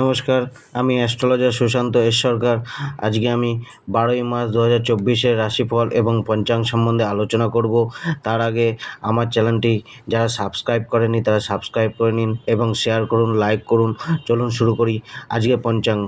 নমস্কার, আমি astrologer Sushant S সরকার। আজকে আমি বারোই মার্চ দু হাজার চব্বিশের রাশিফল এবং পঞ্চাঙ্গ সম্বন্ধে আলোচনা করব। তার আগে আমার চ্যানেলটি যারা সাবস্ক্রাইব করেনি, তারা সাবস্ক্রাইব করে নিন এবং শেয়ার করুন, লাইক করুন। চলুন শুরু করি। আজকে পঞ্চাঙ্গ,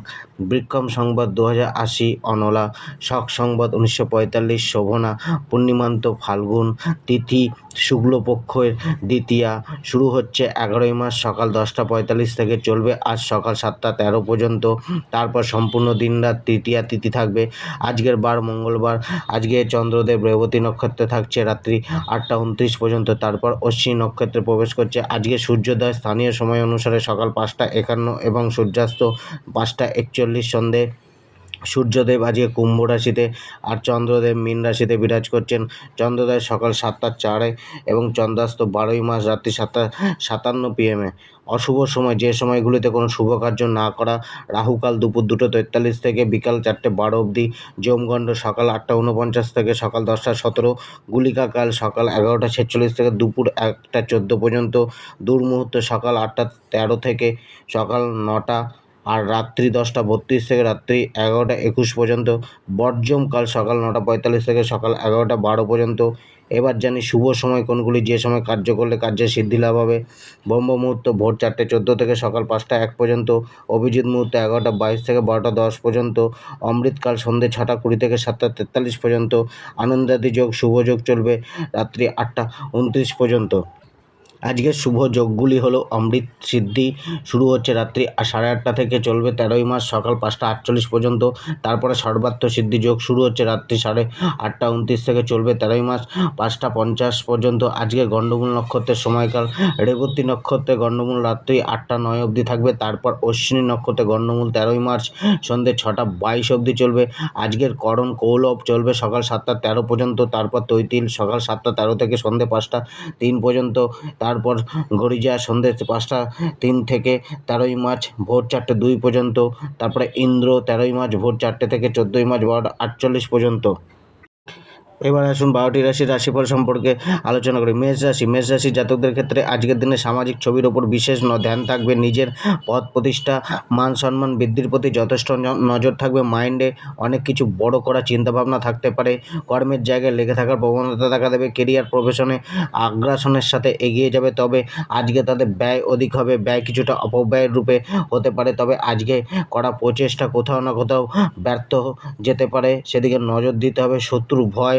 বৃক্ষম সংবাদ দু হাজার আশি, অনলা, শক সংবাদ উনিশশো পঁয়তাল্লিশ, শোভনা, পূর্ণিমান্ত ফাল্গুন, তিথি শুক্লপক্ষের দ্বিতীয়া শুরু হচ্ছে এগারোই মাস সকাল দশটা পঁয়তাল্লিশ থেকে চলবে আজ সকাল সাতটা তেরো পর্যন্ত। তারপর সম্পূর্ণ দিন রাত তৃতীয়া তিথি থাকবে। আজকের বার মঙ্গলবার, আজকে চন্দ্রদেব রেবতী নক্ষত্রে থাকছে রাত্রি আটটা উনত্রিশ পর্যন্ত। তারপর অশ্বিনী নক্ষত্রে প্রবেশ করছে। আজকে সূর্যোদয় স্থানীয় সময় অনুসারে সকাল পাঁচটা একান্ন এবং সূর্যাস্ত পাঁচটা একচল্লিশ সন্ধে। সূর্যদেব আজকে কুম্ভ রাশিতে আর চন্দ্রদেব মীন রাশিতে বিরাজ করছেন। চন্দ্রদেব সকাল সাতটা চারে এবং চন্দ্রাস্ত বারোই মাস রাত্রি সাতটা সাতান্ন পিএমে অশুভ সময়, যে সময়গুলিতে কোনো শুভ কার্য না করা, রাহুকাল দুপুর দুটো তেতাল্লিশ থেকে বিকাল চারটে বারো অবধি, যমগণ্ড সকাল আটটা উনপঞ্চাশ থেকে সকাল দশটা সতেরো, গুলিকাকাল সকাল এগারোটা ছেচল্লিশ থেকে দুপুর একটা চোদ্দ পর্যন্ত, দুর্মুহূর্ত সকাল আটটা তেরো থেকে সকাল নটা আর রাত্রি দশটা বত্রিশ থেকে রাত্রি এগারোটা একুশ পর্যন্ত বর্জম কাল সকাল নটা পঁয়তাল্লিশ থেকে সকাল এগারোটা বারো পর্যন্ত। এবার জানি শুভ সময় কোনগুলি, যে সময় কার্য করলে কার্যের সিদ্ধি লাভ হবে। ব্রহ্ম মুহূর্ত ভোর চারটে চোদ্দ থেকে সকাল পাঁচটা এক পর্যন্ত, অভিজিৎ মুহূর্ত এগারোটা বাইশ থেকে বারোটা দশ পর্যন্ত, অমৃতকাল সন্ধ্যে ছটা কুড়ি থেকে সাতটা তেতাল্লিশ পর্যন্ত, আনন্দাদি যোগ, শুভ যোগ চলবে রাত্রি আটটা উনত্রিশ পর্যন্ত। আজকের শুভ যোগগুলি হলো অমৃত সিদ্ধি, শুরু হচ্ছে রাত্রি সাড়ে আটটা থেকে চলবে তেরোই মাস সকাল পাঁচটা আটচল্লিশ পর্যন্ত। তারপরে সর্বাত্ম সিদ্ধি যোগ শুরু হচ্ছে রাত্রি সাড়ে আটটা উনত্রিশ থেকে চলবে তেরোই মাস পাঁচটা পঞ্চাশ পর্যন্ত। আজকে গণ্ডমূল নক্ষত্রের সময়কাল। রেবতী নক্ষত্রে গণ্ডমূল রাত্রি আটটা নয় অবধি থাকবে। তারপর অশ্বিনী নক্ষত্রে গণ্ডমূল তেরোই মার্চ সন্ধ্যে ছটা বাইশ অবধি চলবে। আজকের করণ কৌলভ চলবে সকাল সাতটা তেরো পর্যন্ত। তারপর তৈতিল সকাল সাতটা তেরো থেকে সন্ধ্যে পাঁচটা তিন পর্যন্ত। তারপর গরিজা সন্ধ্যে পাঁচটা তিন থেকে তেরোই মার্চ ভোর চারটে দুই পর্যন্ত, তারপরে ইন্দ্র তেরোই মার্চ ভোর চারটে থেকে চোদ্দোই মার্চ বারোটা আটচল্লিশ পর্যন্ত। এবার আসুন বারোটি রাশির রাশিফল সম্পর্কে আলোচনা করি। মেষ রাশি মেষ রাশি জাতকদের ক্ষেত্রে আজকের দিনে সামাজিক ছবির ওপর বিশেষ ধ্যান থাকবে। নিজের পদ প্রতিষ্ঠা, মান সম্মান বৃদ্ধির প্রতি যথেষ্ট নজর থাকবে। মাইন্ডে অনেক কিছু বড় করার চিন্তাভাবনা থাকতে পারে। কর্মের জায়গায় লেগে থাকার প্রবণতা দেখা দেবে। কেরিয়ার, প্রফেশনে আগ্রাসনের সাথে এগিয়ে যাবে। তবে আজকে তাদের ব্যয় অধিক হবে। ব্যয় কিছুটা অপব্যয়ের রূপে হতে পারে। তবে আজকে করা প্রচেষ্টা কোথাও না কোথাও ব্যর্থ যেতে পারে। সেদিকে নজর দিতে হবে। শত্রু ভয়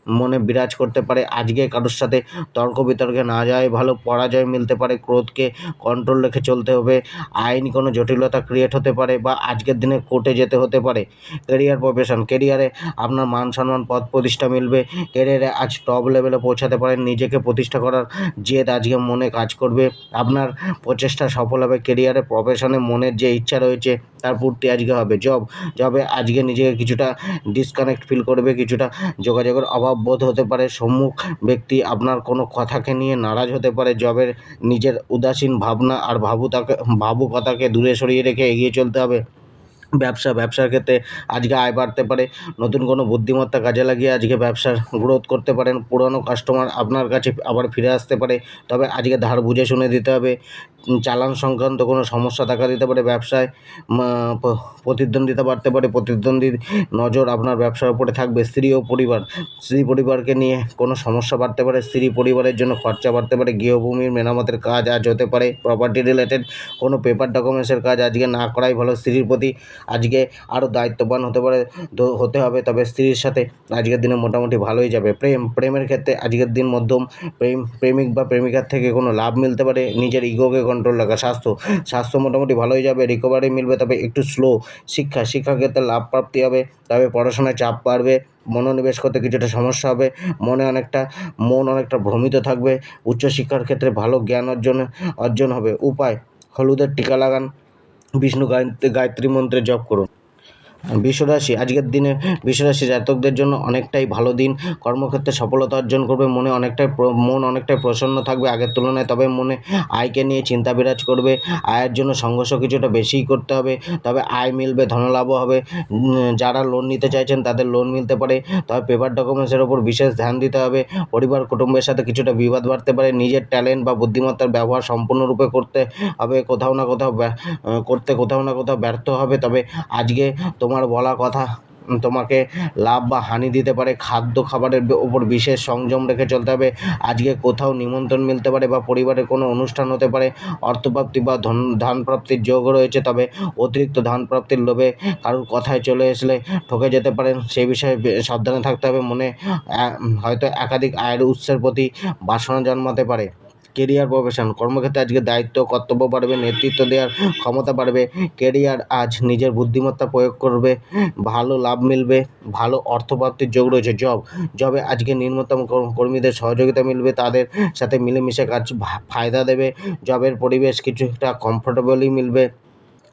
মনে বিরাজ করতে পারে। আজকে কারোর সাথে তর্ক বিতর্কে না যাওয়াই ভালো পরাজয় মিলতে পারে, ক্রোধকে কন্ট্রোল রেখে চলতে হবে। আইন কোনো জটিলতা ক্রিয়েট হতে পারে বা আজকের দিনে কোর্টে যেতে হতে পারে। কেরিয়ার প্রফেশন কেরিয়ারে আপনার মান সম্মান, পদ প্রতিষ্ঠা মিলবে। কেরিয়ারে আজ টপ লেভেলে পৌঁছাতে পারেন, নিজেকে প্রতিষ্ঠা করার জেদ আজকে মনে কাজ করবে। আপনার প্রচেষ্টা সফল হবে কেরিয়ারে প্রফেশনে মনের যে ইচ্ছা রয়েছে, তার পূর্তি আজকে হবে। জব জবে আজকে নিজেকে কিছুটা ডিসকানেক্ট ফিল করবে, কিছুটা যোগাযোগের অভাব বোধ হতে পারে, সম্মুখ ব্যক্তি আপনার কোনো কথাকে নিয়ে নারাজ হতে পারে, জবের নিজের উদাসীন ভাবনা আর ভাবুতাকে, ভাবুকতাকে দূরে সরিয়ে রেখে এগিয়ে চলতে হবে। ব্যবসা, ব্যবসার ক্ষেত্রে আজকে আয় বাড়তে পারে, নতুন কোনো বুদ্ধিমত্তা কাজে লাগিয়ে আজকে ব্যবসার গ্রোথ করতে পারেন, পুরনো কাস্টমার আপনার কাছে আবার ফিরে আসতে পারে, তবে আজকে ধার বুঝে শুনে দিতে হবে। চালান সংক্রান্ত কোনো সমস্যা দেখা দিতে পারে ব্যবসায় প্রতিদ্বন্দ্বিতা বাড়তে পারে, প্রতিদ্বন্দ্বীর নজর আপনার ব্যবসার উপরে থাকবে, স্ত্রী ও পরিবার। স্ত্রী পরিবারকে নিয়ে কোনো সমস্যা বাড়তে পারে, স্ত্রী পরিবারের জন্য খরচা বাড়তে পারে, গৃহভূমির মেরামতের কাজ আজ হতে পারে প্রপার্টি রিলেটেড কোনো পেপার ডকুমেন্টসের কাজ আজকে না করাই ভালো, স্ত্রীর প্রতি আজকে আরও দায়িত্ববান হতে পারে হতে হবে, তবে স্ত্রীর সাথে আজকের দিনে মোটামুটি ভালোই যাবে। প্রেম, প্রেমের ক্ষেত্রে আজকের দিন মধ্যম প্রেম, প্রেমিক বা প্রেমিকার থেকে কোনো লাভ মিলতে পারে, নিজের ইগোকে কন্ট্রোল রাখা স্বাস্থ্য স্বাস্থ্য মোটামুটি ভালোই যাবে রিকভারি মিলবে, তবে একটু স্লো শিক্ষা শিক্ষা ক্ষেত্রে লাভ প্রাপ্তি হবে, তবে পড়াশোনায় চাপ বাড়বে, মনোনিবেশ করতে কিছুটা সমস্যা হবে, মনে অনেকটা, মন অনেকটা ভ্রমিত থাকবে উচ্চশিক্ষার ক্ষেত্রে ভালো জ্ঞান অর্জন অর্জন হবে। উপায়, হলুদের টিকা লাগান, বিষ্ণু গায়ত্রী মন্ত্রে জপ করুন। বিশ্বরাশি, আজকের দিনে বিশ্বরাশি জাতকদের জন্য অনেকটাই ভালো দিন। কর্মক্ষেত্রে সফলতা অর্জন করবে, মনে অনেকটাই মন অনেকটাই প্রসন্ন থাকবে আগের তুলনায়, তবে মনে আয়কে নিয়ে চিন্তা বিরাজ করবে। আয়ের জন্য সংঘর্ষ কিছুটা বেশিই করতে হবে, তবে আয় মিলবে, ধনলাভও হবে। যারা লোন নিতে চাইছেন তাদের লোন মিলতে পারে, তবে পেপার ডকুমেন্টসের ওপর বিশেষ ধ্যান দিতে হবে। পরিবার, কুটুম্বের সাথে কিছুটা বিবাদ বাড়তে পারে, নিজের ট্যালেন্ট বা বুদ্ধিমত্তার ব্যবহার সম্পূর্ণরূপে করতে হবে, কোথাও না কোথাও করতে কোথাও না কোথাও ব্যর্থ হবে, তবে আজকে তোমার বলা কথা তোমাকে লাভ বা হানি দিতে পারে, খাদ্য খাবারের ওপর বিশেষ সংযম রেখে চলতে হবে। আজকে কোথাও নিমন্ত্রণ মিলতে পারে বা পরিবারের কোনো অনুষ্ঠান হতে পারে, অর্থপ্রাপ্তি বা ধন ধান প্রাপ্তির যোগ রয়েছে, তবে অতিরিক্ত ধান প্রাপ্তির লোভে কারোর কথায় চলে আসলে ঠকে যেতে পারেন। সেই বিষয়ে সাবধানে থাকতে হবে। মনে হয়তো একাধিক আয়ের উৎসের প্রতি বাসনা জন্মাতে পারে। কেরিয়ার প্রফেশন কর্মক্ষেত্রে আজকে দায়িত্ব, কর্তব্য বাড়বে, নেতৃত্ব দেওয়ার ক্ষমতা বাড়বে কেরিয়ার আজ নিজের বুদ্ধিমত্তা প্রয়োগ করবে, ভালো লাভ মিলবে, ভালো অর্থপ্রাপ্তির যোগ রয়েছে জব জবে আজকে নিম্নতম কর- কর্মীদের সহযোগিতা মিলবে, তাদের সাথে মিলেমিশে কাজ ফায়দা দেবে জবের পরিবেশ কিছুটা কমফোর্টেবলই মিলবে।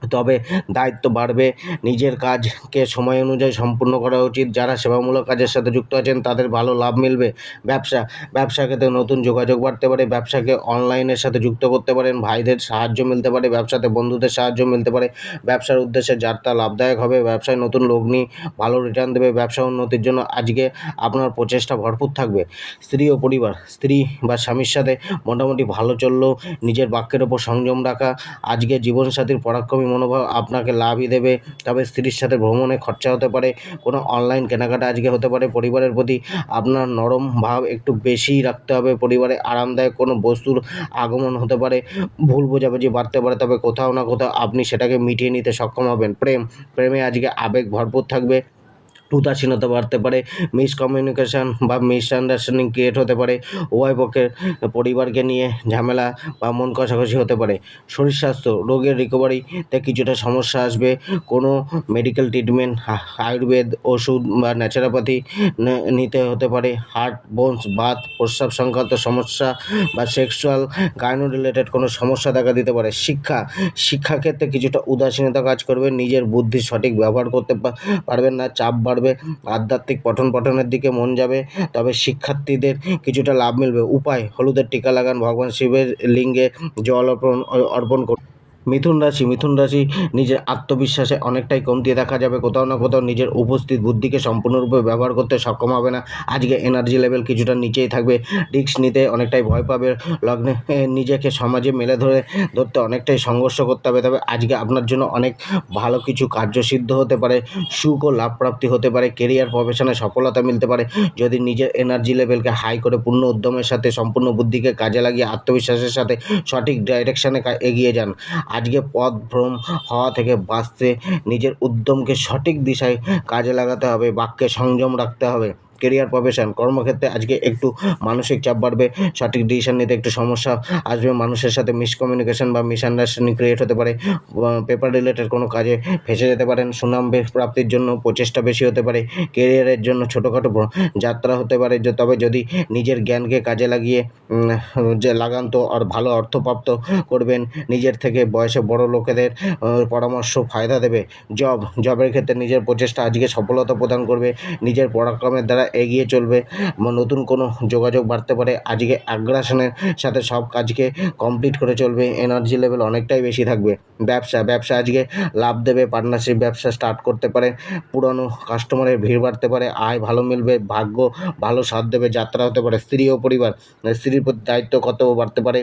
তবে দায়িত্ব বাড়বে। নিজের কাজকে সময় অনুযায়ী সম্পূর্ণ করা উচিত। যারা সেবামূলক কাজের সাথে যুক্ত আছেন, তাদের ভালো লাভ মিলবে। ব্যবসা ব্যবসা ক্ষেত্রে নতুন যোগাযোগ বাড়তে পারে। ব্যবসাকে অনলাইনের সাথে যুক্ত করতে পারেন। ভাইদের সাহায্য মিলতে পারে। ব্যবসাতে বন্ধুদের সাহায্য মিলতে পারে। ব্যবসার উদ্দেশ্যে যাত্রা লাভদায়ক হবে। ব্যবসায় নতুন লগ্নি ভালো রিটার্ন দেবে। ব্যবসা উন্নতির জন্য আজকে আপনার প্রচেষ্টা ভরপুর থাকবে। স্ত্রী ও পরিবার, স্ত্রী বা স্বামীর সাথে মোটামুটি ভালো চললেও নিজের বাক্যের ওপর সংযম রাখা, আজকে জীবনসাথীর পরাক্রমী মনোভাব আপনাকে লাভই দেবে। তবে স্ত্রীর সাথে ভ্রমণে খরচা হতে পারে, কোনো অনলাইন কেনাকাটা আজকে হতে পারে। পরিবারের প্রতি আপনার নরম ভাব একটু বেশিই রাখতে হবে। পরিবারে আরামদায়ক কোনো বস্তুর আগমন হতে পারে। ভুল বোঝাবুঝি বাড়তে পারে, তবে কোথাও না কোথাও আপনি সেটাকে মিটিয়ে নিতে সক্ষম হবেন। প্রেম, প্রেমে আজকে আবেগ ভরপুর থাকবে। উদাসীনতা বাড়তে পারে মিসকমিউনিকেশন বা মিসআন্ডারস্ট্যান্ডিং ক্রিয়েট হতে পারে, উভয় পক্ষের পরিবারকে নিয়ে ঝামেলা বা মন কষাকষি হতে পারে। শরীর স্বাস্থ্য, রোগের রিকভারিতে কিছুটা সমস্যা আসবে। কোনো মেডিকেল ট্রিটমেন্ট আয়ুর্বেদ, ওষুধ বা ন্যাচারোপ্যাথি নিতে হতে পারে। হার্ট বোনস বাত প্রস্রাব সংক্রান্ত সমস্যা বা সেক্সুয়াল গাইনো রিলেটেড কোনো সমস্যা দেখা দিতে পারে। শিক্ষা, শিক্ষাক্ষেত্রে কিছুটা উদাসীনতা কাজ করবে। নিজের বুদ্ধি সঠিক ব্যবহার করতে পারবেন না। চাপ বাড়বে আধ্যাত্মিক পঠন পঠনের দিকে মন যাবে, তবে শিক্ষার্থীদের কিছুটা লাভ মিলবে। উপায়, হলুদের টিকা লাগান, ভগবান শিবের লিঙ্গে জল অর্পণ অর্পণ করুন। মিথুন রাশি মিথুন রাশি নিজের আত্মবিশ্বাসে অনেকটাই কমতি দেখা যাবে। কোথাও না কোথাও নিজের উপস্থিত বুদ্ধিকে সম্পূর্ণরূপে ব্যবহার করতে সক্ষম হবে না। আজকে এনার্জি লেভেল কিছুটা নিচেই থাকবে। রিস্ক নিতে অনেকটাই ভয় পাবে। লগ্নে নিজেকে সমাজে মেলে ধরে ধরতে অনেকটাই সংঘর্ষ করতে হবে। তবে আজকে আপনার জন্য অনেক ভালো কিছু কার্যসিদ্ধ হতে পারে। সুখ ও লাভ প্রাপ্তি হতে পারে। কেরিয়ার প্রফেশনে সফলতা মিলতে পারে। যদি নিজের এনার্জি লেভেলকে হাই করে পূর্ণ উদ্যমের সাথে, সম্পূর্ণ বুদ্ধিকে কাজে লাগিয়ে আত্মবিশ্বাসের সাথে সঠিক ডাইরেকশানে এগিয়ে যান। আজকে পথ ভ্রম হওয়া থেকে বাঁচতে নিজের উদ্যমকে সঠিক দিশায় কাজে লাগাতে হবে, বাক্যে সংযম রাখতে হবে। কেরিয়ার প্রফেশন কর্মক্ষেত্রে আজকে একটু মানসিক চাপ বাড়বে, সঠিক ডিসিশন নিতে একটু সমস্যা আসবে, মানুষের সাথে মিসকমিউনিকেশন বা মিসআন্ডারস্ট্যান্ডিং ক্রিয়েট হতে পারে পেপার রিলেটেড কোনো কাজে ফেসে যেতে পারেন, সুনাম প্রাপ্তির জন্য প্রচেষ্টা বেশি হতে পারে কেরিয়ারের জন্য ছোটোখাটো যাত্রা হতে পারে তবে যদি নিজের জ্ঞানকে কাজে লাগিয়ে যে লাগান তো আর ভালো অর্থপ্রাপ্ত করবেন, নিজের থেকে বয়সে বড় লোকেদের পরামর্শ ফায়দা দেবে জব জবের ক্ষেত্রে নিজের প্রচেষ্টা আজকে সফলতা প্রদান করবে, নিজের পরাক্রমের দ্বারা এগিয়ে চলবে। নতুন কোনো যোগাযোগ বাড়তে পারে। আজকে আগ্রাসনের সাথে সব কাজকে কমপ্লিট করে চলবে। এনার্জি লেভেল অনেকটাই বেশি থাকবে। ব্যবসা ব্যবসা আজকে লাভ দেবে। পার্টনারশিপ ব্যবসা স্টার্ট করতে পারে। পুরনো কাস্টমারের ভিড় বাড়তে পারে। আয় ভালো মিলবে। ভাগ্য ভালো সাথ দেবে। যাত্রা হতে পারে। স্ত্রী ও পরিবার। স্ত্রীর প্রতি দায়িত্ব কর্তব্য বাড়তে পারে?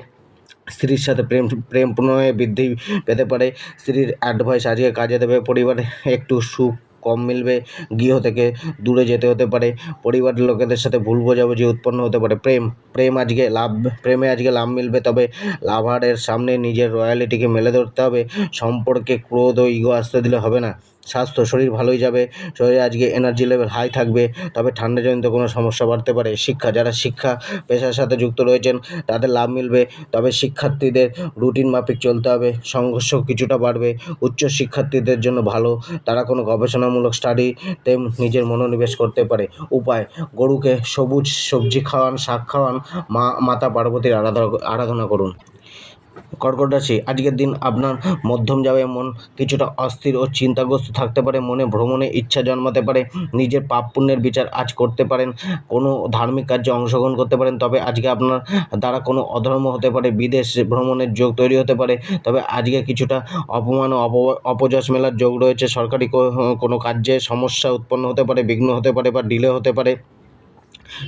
স্ত্রীর সাথে প্রেম প্রেম প্রণয়ে বৃদ্ধি পেতে পারে। স্ত্রীর অ্যাডভাইস আজকে কাজে দেবে। পরিবারে একটু সুখ কম মিলবে, গৃহ থেকে দূরে যেতে হতে পারে, পরিবারের লোকেদের সাথে ভুল বোঝাবুঝি উৎপন্ন হতে পারে। প্রেম প্রেম আজকে লাভ, প্রেমে আজকে লাভ মিলবে, তবে লাভারের সামনে নিজের রয়্যালিটিকে মেলে ধরতে হবে। সম্পর্কে ক্রোধ ও ইগো আসতে দিলে হবে না। স্বাস্থ্য, শরীর ভালোই যাবে, শরীরে আজকে এনার্জি লেভেল হাই থাকবে, তবে ঠান্ডাজনিত কোনো সমস্যা বাড়তে পারে। শিক্ষা, যারা শিক্ষা পেশার সাথে যুক্ত রয়েছেন, তাদের লাভ মিলবে, তবে শিক্ষার্থীদের রুটিন মাফিক চলতে হবে, সংঘর্ষ কিছুটা বাড়বে, উচ্চ শিক্ষার্থীদের জন্য ভালো, তারা কোনো গবেষণামূলক স্টাডিতে নিজের মনোনিবেশ করতে পারে। উপায়, গরুকে সবুজ সবজি খাওয়ান, শাক খাওয়ান, মা, মাতা পার্বতীর আরাধনা আরাধনা করুন। কর্কট রাশি। আজকের দিন আপনার মধ্যম যাবে মন কিছুটা অস্থির ও চিন্তাগ্রস্ত থাকতে পারে, মনে ভ্রমণে ইচ্ছা জন্মাতে পারে, নিজের পাপ পুণ্যের বিচার আজ করতে পারেন, কোনো ধার্মিক কার্যে অংশগ্রহণ করতে পারেন, তবে আজকে আপনার দ্বারা কোনো অধর্ম হতে পারে, বিদেশ ভ্রমণের যোগ তৈরি হতে পারে, তবে আজকে কিছুটা অপমান ও অপ- অপযশ মেলার যোগ রয়েছে, সরকারি কোনো কার্যে সমস্যা উৎপন্ন হতে পারে, বিঘ্ন হতে পারে বা ডিলে হতে পারে।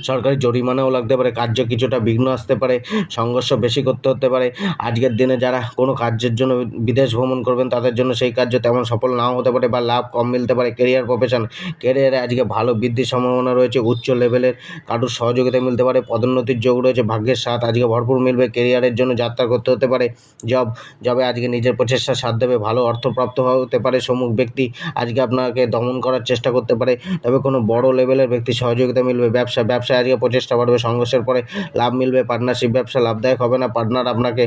সরকারি জরিমানাও লাগতে পারে, কার্য কিছুটা বিঘ্ন আসতে পারে, সংঘর্ষ বেশি করতে হতে পারে। আজকের দিনে যারা কোনো কার্যের জন্য বিদেশ ভ্রমণ করবেন, তাদের জন্য সেই কার্য তেমন সফল নাও হতে পারে বা লাভ কম মিলতে পারে। কেরিয়ার প্রফেশন কেরিয়ারে আজকে ভালো বৃদ্ধির সম্ভাবনা রয়েছে, উচ্চ লেভেলের কারুর সহযোগিতা মিলতে পারে, পদোন্নতির যোগ রয়েছে, ভাগ্যের সাথ আজকে ভরপুর মিলবে কেরিয়ারের জন্য যাত্রা করতে হতে পারে জব জবে আজকে নিজের প্রচেষ্টার সাথ দেবে, ভালো অর্থপ্রাপ্ত হতে পারে, সম্মুখ ব্যক্তি আজকে আপনাকে দমন করার চেষ্টা করতে পারে, তবে কোনো বড় লেভেলের ব্যক্তি সহযোগিতা মিলবে, ব্যবসা ব্যবসায় আজকে প্রচেষ্টা বাড়বে সংঘর্ষের পরে লাভ মিলবে পার্টনারশিপ ব্যবসা লাভদায়ক হবে না। পার্টনার আপনাকে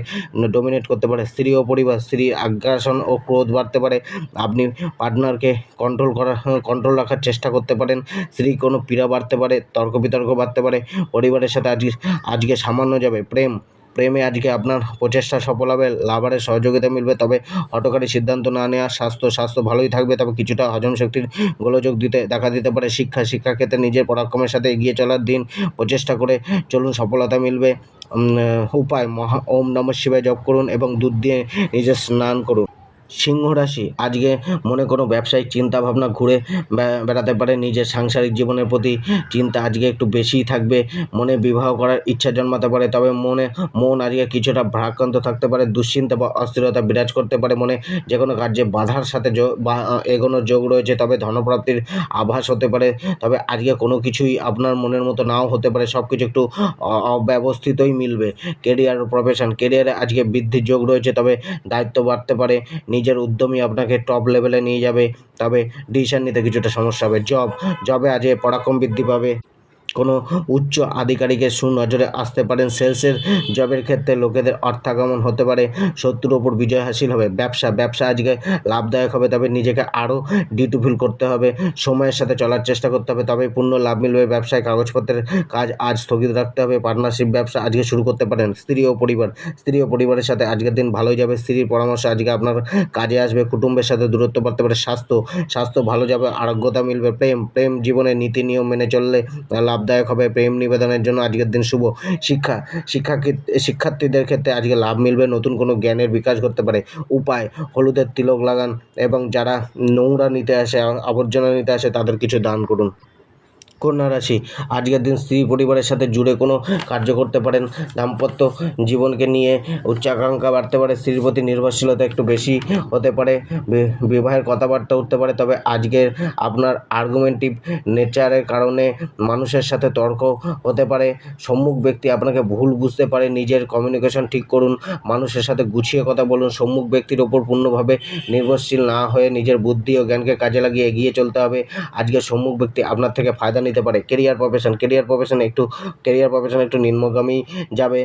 ডোমিনেট করতে পারে, স্ত্রী ও পরিবার, স্ত্রী আগ্রাসন ও ক্রোধ বাড়তে পারে। আপনি পার্টনারকে কন্ট্রোল করার কন্ট্রোল রাখার চেষ্টা করতে পারেন। স্ত্রী কোনো পীড়া বাড়তে পারে, তর্ক বিতর্ক বাড়তে পারে। পরিবারের সাথে আজকে আজকে সামান্য যাবে, প্রেম প্রেমে আজকে আপনার প্রচেষ্টা সফল হবে লাভারের সহযোগিতা মিলবে, তবে হটকারী সিদ্ধান্ত না নেওয়া, স্বাস্থ্য স্বাস্থ্য ভালোই থাকবে, তবে কিছুটা হজম শক্তির গোলযোগ দিতে, দেখা দিতে পারে। শিক্ষা, শিক্ষাক্ষেত্রে নিজের পরাক্রমের সাথে এগিয়ে চলার দিন, প্রচেষ্টা করে চলুন, সফলতা মিলবে। উপায়, মহা, ওম নম শিবায় জপ করুন এবং দুধ দিয়ে নিজে স্নান করুন। সিংহ রাশি। আজকে মনে কোনো ব্যবসায়িক চিন্তা ভাবনা ঘুরে বেড়াতে পারে। নিজের সাংসারিক জীবনের প্রতি চিন্তা আজকে একটু বেশিই থাকবে। মনে বিবাহ করার ইচ্ছা জন্মাতে পারে, তবে মনে, মন আজকে কিছুটা ভ্রাক্রান্ত থাকতে পারে। দুশ্চিন্তা বা অস্থিরতা বিরাজ করতে পারে। মনে যে কোনো কার্যে বাধার সাথে এগোনোর যোগ রয়েছে, তবে ধনপ্রাপ্তির আভাস হতে পারে। তবে আজকে কোনো কিছুই আপনার মনের মতো নাও হতে পারে। সব কিছু একটু অব্যবস্থিতই মিলবে। কেরিয়ার প্রফেশন, কেরিয়ারে আজকে বৃদ্ধির যোগ রয়েছে, তবে দায়িত্ব বাড়তে পারে। নিজের উদ্যমই আপনাকে টপ লেভেলে নিয়ে যাবে, তবে ডিসিশন নিতে কিছুটা সমস্যা হবে। জব জবে আজ পরাক্রম বৃদ্ধি পাবে। কোনো উচ্চ আধিকারিকের সুনজরে আসতে পারেন সেলসের জবের ক্ষেত্রে লোকেদের অর্থাগমন হতে পারে। শত্রুর ওপর বিজয় হাসিল হবে। ব্যবসা ব্যবসা আজকে লাভদায়ক হবে, তবে নিজেকে আরও ডিউটিফুল করতে হবে। সময়ের সাথে চলার চেষ্টা করতে হবে তবে পূর্ণ লাভ মিলবে। ব্যবসায় কাগজপত্রের কাজ আজ স্থগিত রাখতে হবে। পার্টনারশিপ ব্যবসা আজকে শুরু করতে পারেন স্ত্রী ও পরিবার। স্ত্রী ও পরিবারের সাথে আজকের দিন ভালোই যাবে। স্ত্রীর পরামর্শ আজকে আপনার কাজে আসবে। কুটুম্বের সাথে দূরত্ব বাড়তে পারে। স্বাস্থ্য স্বাস্থ্য ভালো যাবে। আরোগ্যতা মিলবে। প্রেম প্রেম জীবনে নীতি নিয়ম মেনে চললে লাভদায়ক হবে, প্রেম নিবেদনের জন্য আজকের দিন শুভ শিক্ষা। শিক্ষা শিক্ষার্থীদের ক্ষেত্রে আজকে লাভ মিলবে, নতুন কোনো জ্ঞানের বিকাশ করতে পারে। উপায়, হলুদের তিলক লাগান এবং যারা নোংরা নিতে আসে, আবর্জনা নিতে আসে, তাদের কিছু দান করুন। কন্যা রাশি আজকের দিন স্ত্রী পরিবারের সাথে জুড়ে কোনো কার্য করতে পারেন। দাম্পত্য জীবনকে নিয়ে উচ্চাকাঙ্ক্ষা বাড়তে পারে। স্ত্রীর প্রতি নির্ভরশীলতা একটু বেশি হতে পারে। বিবাহের কথাবার্তা উঠতে পারে। তবে আজকের আপনার আর্গুমেন্টিভ নেচারের কারণে মানুষের সাথে তর্ক হতে পারে। সম্মুখ ব্যক্তি আপনাকে ভুল বুঝতে পারে। নিজের কমিউনিকেশন ঠিক করুন। মানুষের সাথে গুছিয়ে কথা বলুন। সম্মুখ ব্যক্তির ওপর পূর্ণভাবে নির্ভরশীল না হয়ে নিজের বুদ্ধি ও জ্ঞানকে কাজে লাগিয়ে এগিয়ে চলতে হবে। আজকে সম্মুখ ব্যক্তি আপনার থেকে ফায়দা নিতে পারে। কেরিয়ার প্রফেশন কেরিয়ার প্রফেশন একটু কেরিয়ার প্রফেশন একটু নিম্নগামী যাবে।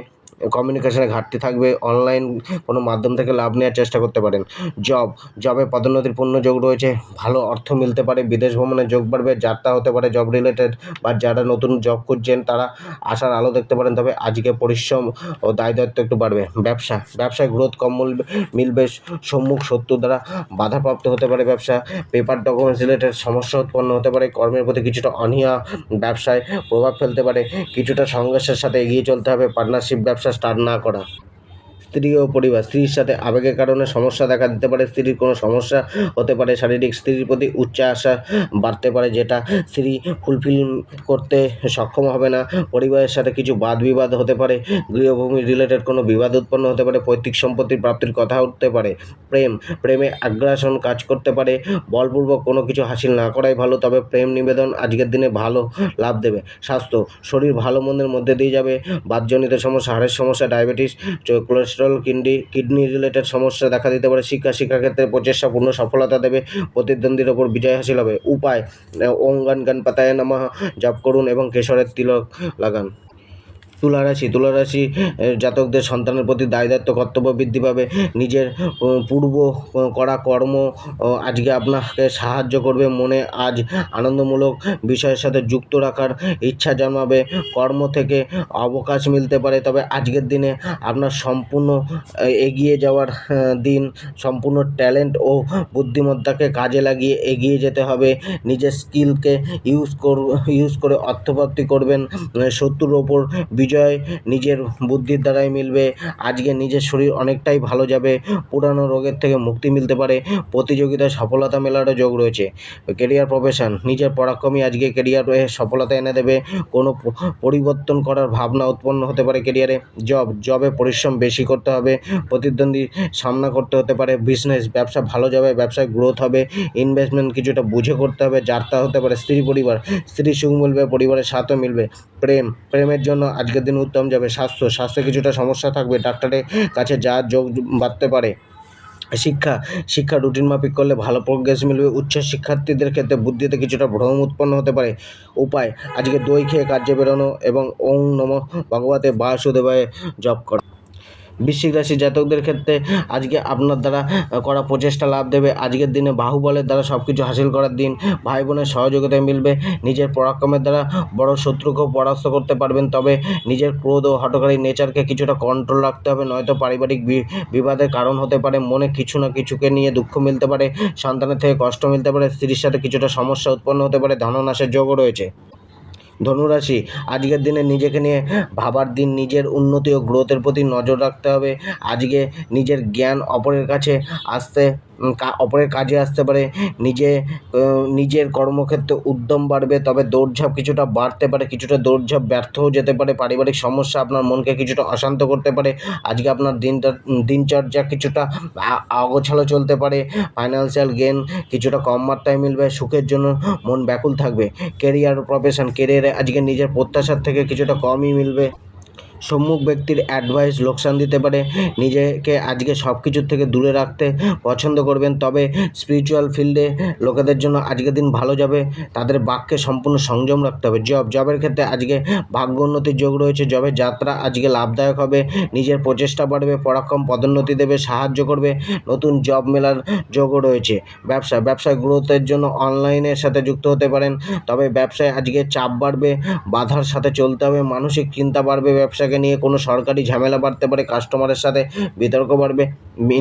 কমিউনিকেশনে ঘাটতি থাকবে অনলাইন কোনো মাধ্যম থেকে লাভ নেওয়ার চেষ্টা করতে পারেন। জব জবে পদোন্নতির পূর্ণ যোগ রয়েছে, ভালো অর্থ মিলতে পারে, বিদেশ ভ্রমণের যোগ বাড়বে, যাত্রা হতে পারে জব রিলেটেড বা যারা নতুন জব খুঁজছেন, তারা আশার আলো দেখতে পারেন, তবে আজকে পরিশ্রম ও দায় দায়িত্ব একটু বাড়বে। ব্যবসা, ব্যবসায় গ্রোথ কম মিলবে, সম্মুখ শত্রু দ্বারা বাধাপ্রাপ্ত হতে পারে ব্যবসা পেপার ডকুমেন্টস রিলেটেড সমস্যা উৎপন্ন হতে পারে, কর্মের প্রতি কিছুটা অনীহা ব্যবসায় প্রভাব ফেলতে পারে, কিছুটা সংঘর্ষের সাথে এগিয়ে চলতে হবে পার্টনারশিপ ব্যবসা স্টার্ট না করা। স্ত্রী ও পরিবার। স্ত্রীর সাথে আবেগের কারণে সমস্যা দেখা দিতে পারে। স্ত্রীর কোনো সমস্যা হতে পারে। শারীরিক স্ত্রীর প্রতি উচ্চ আশা বাড়তে পারে, যেটা স্ত্রী ফুলফিল করতে সক্ষম হবে না। পরিবারের সাথে কিছু বাদ বিবাদ হতে পারে। গৃহভূমি রিলেটেড কোনো বিবাদ উৎপন্ন হতে পারে। পৈতৃক সম্পত্তির প্রাপ্তির কথা উঠতে পারে। প্রেম, প্রেমে আগ্রাসন কাজ করতে পারে। বলপূর্বক কোনো কিছু হাসিল না করাই ভালো, তবে প্রেম নিবেদন আজকের দিনে ভালো লাভ দেবে। স্বাস্থ্য, শরীর ভালো মন্দের মধ্যে দিয়ে যাবে। বাতজনিত সমস্যা, হাড়ের সমস্যা, ডায়াবেটিস চ- কোলেস্টেরল কিডনি কিডনি রিলেটেড সমস্যা দেখা দিতে পারে। শিক্ষা, শিক্ষাক্ষেত্রে প্রচেষ্টাপূর্ণ সফলতা দেবে। প্রতিদ্বন্দ্বীর ওপর বিজয় হাসিল হবে। উপায় ওম গান গান পাতায় নামা জপ করুন এবং কেশরের তিলক লাগান। তুলারাশি তুলারাশি জাতকদের সন্তানের প্রতি দায় দায়িত্ব, কর্তব্য বৃদ্ধি পাবে, নিজের পূর্ব করা কর্ম আজকে আপনাকে সাহায্য করবে, মনে আজ আনন্দমূলক বিষয়ের সাথে যুক্ত রাখার ইচ্ছা জন্মাবে, কর্ম থেকে অবকাশ মিলতে পারে, তবে আজকের দিনে আপনার সম্পূর্ণ এগিয়ে যাওয়ার দিন, সম্পূর্ণ ট্যালেন্ট ও বুদ্ধিমত্তাকে কাজে লাগিয়ে এগিয়ে যেতে হবে, নিজের স্কিলকে ইউজ কর, ইউজ করে অর্থপ্রাপ্তি করবেন শত্রুর ওপর বিজয় নিজের বুদ্ধির দ্বারাই মিলবে। আজকে নিজের শরীর অনেকটাই ভালো যাবে। পুরানো রোগের থেকে মুক্তি মিলতে পারে। প্রতিযোগিতায় সফলতা মেলারও যোগ রয়েছে। কেরিয়ার প্রফেশন নিজের পরাক্রমই আজকে কেরিয়ারে সফলতা এনে দেবে। কোনো পরিবর্তন করার ভাবনা উৎপন্ন হতে পারে কেরিয়ারে জব জবে পরিশ্রম বেশি করতে হবে। প্রতিদ্বন্দ্বী সামনা করতে হতে পারে। বিজনেস ব্যবসা ভালো যাবে, ব্যবসায় গ্রোথ হবে। ইনভেস্টমেন্ট কিছুটা বুঝে করতে হবে, যাত্রা হতে পারে। স্ত্রী পরিবার, স্ত্রী সুখ মিলবে, পরিবারের স্বার্থ মিলবে। প্রেম, প্রেমের জন্য আজকের দিন উত্তম যাবে। স্বাস্থ্য, স্বাস্থ্যে কিছুটা সমস্যা থাকবে। ডাক্তারের কাছে যা যোগ বাড়তে পারে। শিক্ষা শিক্ষা রুটিন মাফিক করলে ভালো প্রোগ্রেস মিলবে। উচ্চ শিক্ষার্থীদের ক্ষেত্রে বুদ্ধিতে কিছুটা ভ্রম উৎপন্ন হতে পারে। উপায়, আজকে দই খেয়ে কার্যে বেরোনো এবং ওং নম ভগবতে বাসুদেবায় জপ করা। বৃশ্চিক রাশি জাতকদের ক্ষেত্রে আজকে আপনার দ্বারা করা প্রচেষ্টা লাভ দেবে। আজকের দিনে বাহুবলের দ্বারা সব কিছু হাসিল করার দিন। ভাই বোনের সহযোগিতা মিলবে। নিজের পরাক্রমের দ্বারা বড় শত্রুকেও পরাস্ত করতে পারবেন। তবে নিজের ক্রোধ ও হটকারী নেচারকে কিছুটা কন্ট্রোল রাখতে হবে। নয়তো পারিবারিক বিবাদের কারণ হতে পারে। মনে কিছু না কিছুকে নিয়ে দুঃখ মিলতে পারে। সন্তানের থেকে কষ্ট মিলতে পারে। স্ত্রীর সাথে কিছুটা সমস্যা উৎপন্ন হতে পারে। ধননাশের যোগও রয়েছে। ধনুরাশি, আজকের দিনে নিজেকে নিয়ে ভাবার দিন, নিজের উন্নতি ও গ্রোথের প্রতি নজর রাখতে হবে। আজকে নিজের জ্ঞান অপরের কাছে আসতে অপরের কাজে আসতে পারে, নিজে নিজের কর্মক্ষেত্রে উদ্যম বাড়বে, তবে দৌড়ঝাঁপ কিছুটা বাড়তে পারে, কিছুটা দৌড়ঝাঁপ ব্যর্থও যেতে পারে, পারিবারিক সমস্যা আপনার মনকে কিছুটা অশান্ত করতে পারে, আজকে আপনার দিনটা, দিনচর্যা কিছুটা আগোছালো চলতে পারে ফাইন্যান্সিয়াল গেন কিছুটা কম মাত্রায় মিলবে, সুখের জন্য মন ব্যাকুল থাকবে কেরিয়ার প্রফেশন কেরিয়ারে আজকে নিজের প্রত্যাশার থেকে কিছুটা কমই মিলবে। সম্মুখ ব্যক্তির অ্যাডভাইস লোকসান দিতে পারে। নিজেকে আজকে সব কিছুর থেকে দূরে রাখতে পছন্দ করবেন। তবে স্পিরিচুয়াল ফিল্ডে লোকেদের জন্য আজকের দিন ভালো যাবে। তাদের বাক্যে সম্পূর্ণ সংযম রাখতে হবে। জব জবের ক্ষেত্রে আজকে ভাগ্য উন্নতির যোগ রয়েছে। জবের যাত্রা আজকে লাভদায়ক হবে। নিজের প্রচেষ্টা বাড়বে, পরাক্রম, পদোন্নতি দেবে, সাহায্য করবে। নতুন জব মেলার যোগও রয়েছে। ব্যবসা, ব্যবসায় গ্রোথের জন্য অনলাইনের সাথে যুক্ত হতে পারেন। তবে ব্যবসায় আজকে চাপ বাড়বে, বাধার সাথে চলতে হবে। মানসিক চিন্তা বাড়বে ব্যবসাকে। নিয়ে কোনো সরকারি ঝামেলা বাড়তে পারে কাস্টমারের সাথে বিতর্ক বাড়বে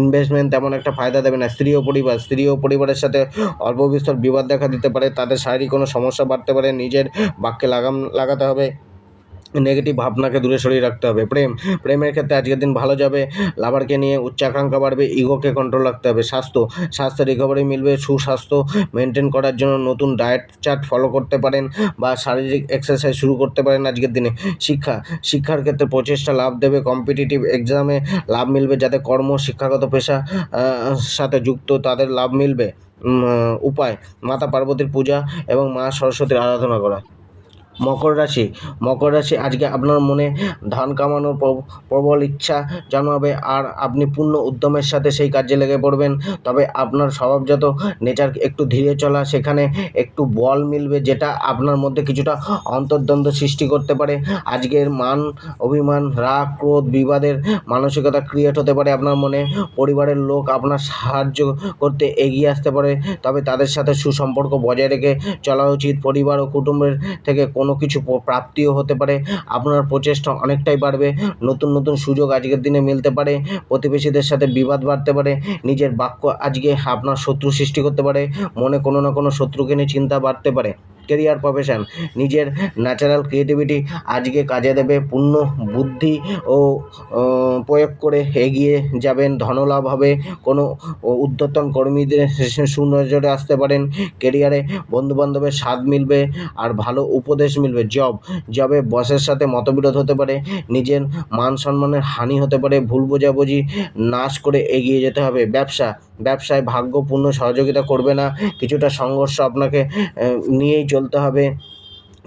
ইনভেস্টমেন্ট তেমন একটা ফায়দা দেবে না। স্ত্রী ও পরিবার স্ত্রী ও পরিবারের সাথে অল্প বিস্তর বিবাদ দেখা দিতে পারে তাদের শারীরিক কোনো সমস্যা বাড়তে পারে, নিজের বাক্যে লাগাম, লাগাতে হবে। নেগেটিভ ভাবনাকে দূরে সরিয়ে রাখতে হবে। প্রেম, প্রেমের ক্ষেত্রে আজকের দিন ভালো যাবে, লাভারকে নিয়ে উচ্চাকাঙ্ক্ষা বাড়বে ইগোকে কন্ট্রোল রাখতে হবে। স্বাস্থ্য স্বাস্থ্য রিকভারি মিলবে, সুস্বাস্থ্য মেনটেন করার জন্য নতুন ডায়েট চার্ট ফলো করতে পারেন বা শারীরিক এক্সারসাইজ শুরু করতে পারেন আজকের দিনে। শিক্ষা, শিক্ষার ক্ষেত্রে প্রচেষ্টা লাভ দেবে কম্পিটিটিভ এক্সামে লাভ মিলবে যাতে কর্ম, শিক্ষাগত পেশা সাথে যুক্ত তাদের লাভ মিলবে। উপায়, মাতা পার্বতীর পূজা এবং মা সরস্বতীর আরাধনা করা। মকর রাশি। মকর রাশি আজকে আপনার মনে ধান কামানোর প্র- প্রবল ইচ্ছা জন্মাবে আর আপনি পূর্ণ উদ্যমের সাথে সেই কাজে লেগে পড়বেন। তবে আপনার স্বভাবজাত নেচার একটু ধীরে চলা, সেখানে একটু বল মিলবে যেটা আপনার মধ্যে কিছুটা অন্তর্দ্বন্দ্ব সৃষ্টি করতে পারে। আজকের মান অভিমান, রাগ, ক্রোধ, বিবাদের মানসিকতা ক্রিয়েট হতে পারে আপনার মনে। পরিবারের লোক আপনার সাহায্য করতে এগিয়ে আসতে পারে, তবে তাদের সাথে সুসম্পর্ক বজায় রেখে চলা উচিত। পরিবার ও কুটুম্বের থেকে কোনো কিছু প্রাপ্তিও হতে পারে, আপনার প্রচেষ্টা অনেকটাই বাড়বে, নতুন নতুন সুযোগ আজকের দিনে মিলতে পারে, প্রতিবেশীদের সাথে বিবাদ বাড়তে পারে, নিজের বাক্য আজকে আপনার শত্রু সৃষ্টি করতে পারে, মনে কোনো না কোনো শত্রুকে নিয়ে চিন্তা বাড়তে পারে। কেরিয়ার প্রফেশন নিজের ন্যাচারাল ক্রিয়েটিভিটি আজকে কাজে দেবে পূর্ণ বুদ্ধি ও প্রয়োগ করে এগিয়ে যাবেন ধনলাভ হবে কোনো উদ্যতন কর্মীদের সুনজরে আসতে পারেন কেরিয়ারে বন্ধুবান্ধবের স্বাদ মিলবে আর ভালো উপদেশ মিলবে জব জবে বসের সাথে মতবিরোধ হতে পারে, নিজের মান সম্মানের হানি হতে পারে, ভুল বোঝাবুঝি নাশ করে এগিয়ে যেতে হবে, ব্যবসা ব্যবসায় ভাগ্যপূর্ণ সহযোগিতা করবে না, কিছুটা সংঘর্ষ আপনাকে নিয়েই চলতে হবে।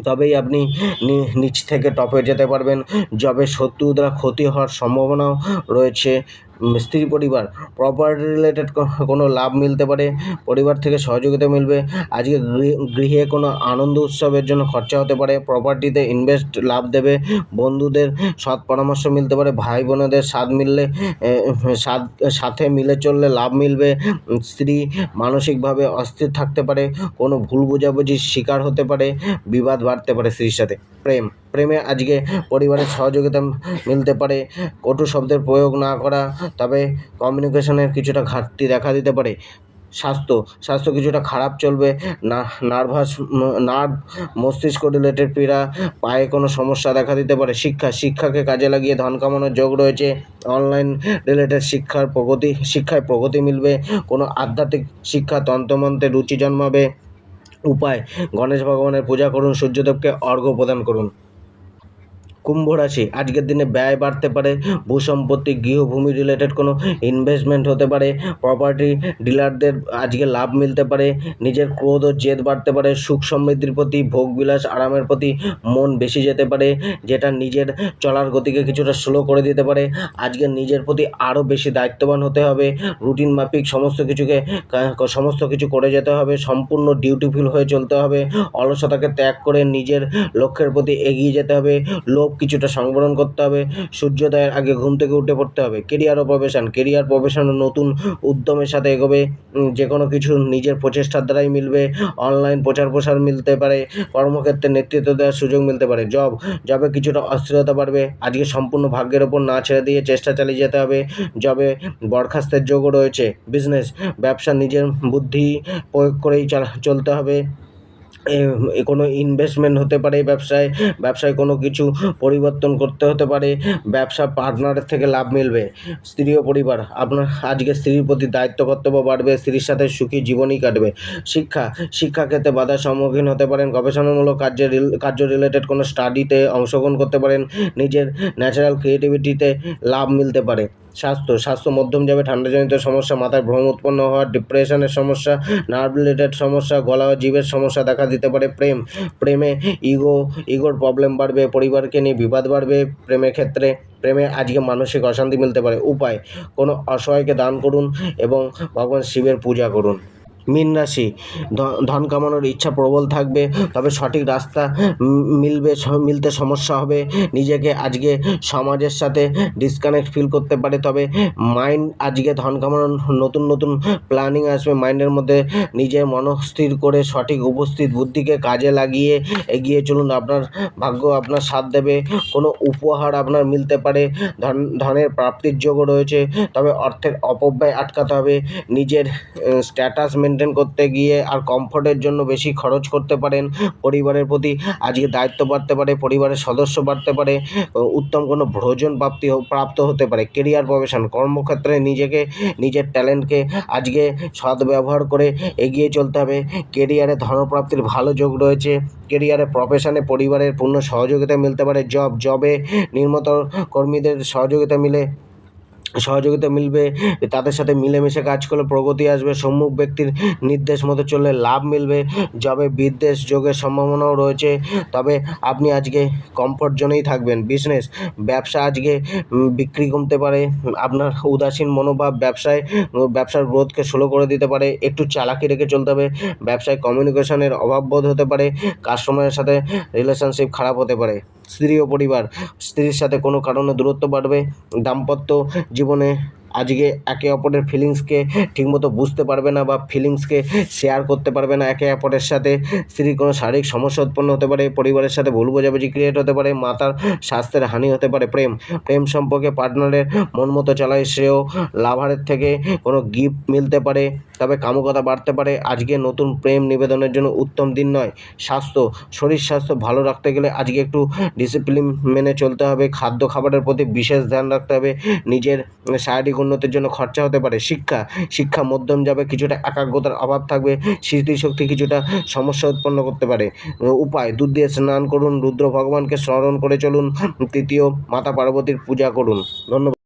তবেই আপনি নিচ থেকে টপে যেতে পারবেন। জবে শত্রুরা ক্ষতি হওয়ার সম্ভাবনাও রয়েছে। স্ত্রী পরিবার প্রপার্টি রিলেটেড কোনো লাভ মিলতে পারে, পরিবার থেকে সহযোগিতা মিলবে। আজকে গৃহে- কোনো আনন্দ উৎসবের জন্য খরচা হতে পারে প্রপার্টিতে ইনভেস্ট লাভ দেবে, বন্ধুদের সৎ পরামর্শ মিলতে পারে ভাই বোনেদের সাথ মিললে সাথ সাথে মিলে চললে লাভ মিলবে, স্ত্রী মানসিকভাবে অস্থির থাকতে পারে, কোনো ভুল বোঝাবুঝির শিকার হতে পারে, বিবাদ বাড়তে পারে স্ত্রীর সাথে। প্রেম। প্রেমে আজকে পরিবারের সহযোগিতা মিলতে পারে, কটু শব্দের প্রয়োগ না করা, তবে কমিউনিকেশনের কিছুটা ঘাটতি দেখা দিতে পারে। স্বাস্থ্য স্বাস্থ্য কিছুটা খারাপ চলবে, না নার্ভাস নার্ভ মস্তিষ্ক রিলেটেড পীড়া, পায়ে কোনো সমস্যা দেখা দিতে পারে। শিক্ষা, শিক্ষাকে কাজে লাগিয়ে ধন কামানোর যোগ রয়েছে। অনলাইন রিলেটেড শিক্ষার প্রগতি, শিক্ষায় প্রগতি মিলবে, কোনো আধ্যাত্মিক শিক্ষা তন্ত্রমন্ত্রে রুচি জন্মাবে। উপায়। গণেশ ভগবানের পূজা করুন সূর্যদেবকে অর্ঘ্য প্রদান করুন। কুম্ভ রাশি। আজকের দিনে ব্যয় বাড়তে পারে, ভূসম্পত্তি, গৃহভূমি রিলেটেড কোনো ইনভেস্টমেন্ট হতে পারে প্রপার্টি ডিলারদের আজকে লাভ মিলতে পারে, নিজের ক্রোধ ও জেদ বাড়তে পারে, সুখ সমৃদ্ধির প্রতি ভোগবিলাস আরামের প্রতি মন বেশি যেতে পারে, যেটা নিজের চলার গতিকে কিছুটা স্লো করে দিতে পারে, আজকে নিজের প্রতি আরও বেশি দায়িত্ববান হতে হবে রুটিন মাফিক সমস্ত কিছুকে সমস্ত কিছু করে যেতে হবে, সম্পূর্ণ ডিউটিফুল হয়ে চলতে হবে, অলসতাকে ত্যাগ করে নিজের লক্ষ্যের প্রতি এগিয়ে যেতে হবে, লোভ কিছুটা সংবরণ করতে হবে। সূর্যোদয়ের আগে ঘুম থেকে উঠে পড়তে হবে। কেরিয়ার ও প্রফেশন কেরিয়ার প্রফেশন নতুন উদ্যমের সাথে এগোবে। যে কোনো কিছু নিজের প্রচেষ্টার দ্বারাই মিলবে। অনলাইন প্রচার প্রসার মিলতে পারে। কর্মক্ষেত্রে নেতৃত্ব দেওয়ার সুযোগ মিলতে পারে। জব জবে কিছুটা অস্থিরতা বাড়বে। আজকে সম্পূর্ণ ভাগ্যের ওপর না ছেড়ে দিয়ে চেষ্টা চালিয়ে যেতে হবে। জবে বরখাস্তের যোগও রয়েছে। বিজনেস ব্যবসা নিজের বুদ্ধি প্রয়োগ করেই চালা- চলতে হবে। কোনো ইনভেস্টমেন্ট হতে পারে ব্যবসায় ব্যবসায় কোনো কিছু পরিবর্তন করতে হতে পারে, ব্যবসা পার্টনারের থেকে লাভ মিলবে, স্ত্রী ও পরিবার, আপনার আজকে স্ত্রীর প্রতি দায়িত্ব, কর্তব্য বাড়বে, স্ত্রীর সাথে সুখী জীবনই কাটবে, শিক্ষা শিক্ষাক্ষেত্রে বাধার সম্মুখীন হতে পারেন, গবেষণামূলক কার্যে কার্য রিলেটেড কোনো স্টাডিতে অংশগ্রহণ করতে পারেন, নিজের ন্যাচারাল ক্রিয়েটিভিটিতে লাভ মিলতে পারে। স্বাস্থ্য স্বাস্থ্য মধ্যম যাবে, ঠান্ডাজনিত সমস্যা, মাথায় ভ্রম উৎপন্ন হওয়া ডিপ্রেশনের সমস্যা নার্ভ রিলেটেড সমস্যা, গলা ও জীবের সমস্যা দেখা দিতে পারে প্রেম। প্রেমে ইগো ইগোর প্রবলেম বাড়বে, পরিবারকে নিয়ে বিবাদ বাড়বে, প্রেমের ক্ষেত্রে, প্রেমে আজকে মানসিক অশান্তি মিলতে পারে। উপায়, কোনো অসহায়কে দান করুন এবং ভগবান শিবের পূজা করুন। মীন রাশি। ধন কামানোর ইচ্ছা প্রবল থাকবে, তবে সঠিক রাস্তা মিলবে মিলতে সমস্যা হবে। নিজেকে আজকে সমাজের সাথে ডিসকানেক্ট ফিল করতে পারে, তবে মাইন্ড আজকে ধন কামানোর নতুন নতুন প্ল্যানিং আসবে। মাইন্ডের মধ্যে নিজের মনস্থির করে সঠিক উপস্থিত বুদ্ধিকে কাজে লাগিয়ে এগিয়ে চলুন। আপনার ভাগ্য আপনার সাথ দেবে, কোনো উপহার আপনার মিলতে পারে। ধন, ধনের প্রাপ্তির যোগও রয়েছে, তবে অর্থের অপব্যয় আটকাতে হবে। নিজের স্ট্যাটাস মেনটেন করতে গিয়ে আর কমফোর্টের জন্য বেশি খরচ করতে পারেন। পরিবারের প্রতি আজকে দায়িত্ব বাড়তে পারে, পরিবারের সদস্য বাড়তে পারে, উত্তম কোনো ভ্রজন প্রাপ্তি প্রাপ্ত হতে পারে। কেরিয়ার প্রফেশন কর্মক্ষেত্রে নিজেকে, নিজের ট্যালেন্টকে আজকে সদ্ব্যবহার করে এগিয়ে চলতে হবে। কেরিয়ারে ধনপ্রাপ্তির ভালো যোগ রয়েছে। কেরিয়ারে প্রফেশনে পরিবারের পূর্ণ সহযোগিতা মিলতে পারে। জব জবে নির্মত কর্মীদের সহযোগিতা মিলে সহযোগিতা মিলবে, তাদের সাথে মিলেমিশে কাজ করলে প্রগতি আসবে, সম্মুখ ব্যক্তির নির্দেশ মতো চললে লাভ মিলবে জবে বিদ্বেষ যোগের সম্ভাবনাও রয়েছে। তবে আপনি আজকে কমফোর্ট জোনেই থাকবেন। বিজনেস ব্যবসা আজকে বিক্রি কমতে পারে, আপনার উদাসীন মনোভাব ব্যবসায়, ব্যবসার গ্রোথকে স্লো করে দিতে পারে, একটু চালাকি রেখে চলতে হবে, ব্যবসায় কমিউনিকেশনের অভাব বোধ হতে পারে কাস্টমারের সাথে রিলেশনশিপ খারাপ হতে পারে। স্ত্রী ও পরিবার স্ত্রীর সাথে কোনো কারণে দূরত্ব বাড়বে? দাম্পত্য জীবনে আজকে একে অপরের ফিলিংসকে ঠিকমতো বুঝতে পারবে না বা ফিলিংসকে শেয়ার করতে পারবে না। একে অপরের সাথে স্ত্রীর কোনো শারীরিক সমস্যা উৎপন্ন হতে পারে, পরিবারের সাথে ভুল বোঝাবুঝি ক্রিয়েট হতে পারে, মাতার স্বাস্থ্যের হানি হতে পারে, প্রেম। প্রেম সম্পর্কে পার্টনারের মন মতো চালায়, সেও লাভারের থেকে কোনো গিফট মিলতে পারে, তবে কামকতা বাড়তে পারে। আজকে নতুন প্রেম নিবেদনের জন্য উত্তম দিন নয়। স্বাস্থ্য, শরীর স্বাস্থ্য ভালো রাখতে গেলে আজকে একটু ডিসিপ্লিন মেনে চলতে হবে। খাদ্য খাবারের প্রতি বিশেষ ধ্যান রাখতে হবে। নিজের শারীরিক উন্নতির জন্য খরচা হতে পারে। শিক্ষা শিক্ষা মধ্যম যাবে, কিছুটা একাগ্রতার অভাব থাকবে, স্মৃতিশক্তি কিছুটা সমস্যা উৎপন্ন করতে পারে। উপায়, দুধ দিয়ে স্নান করুন, রুদ্র ভগবানকে স্মরণ করে চলুন, তৃতীয় মাতা পার্বতীর পূজা করুন। ধন্যবাদ।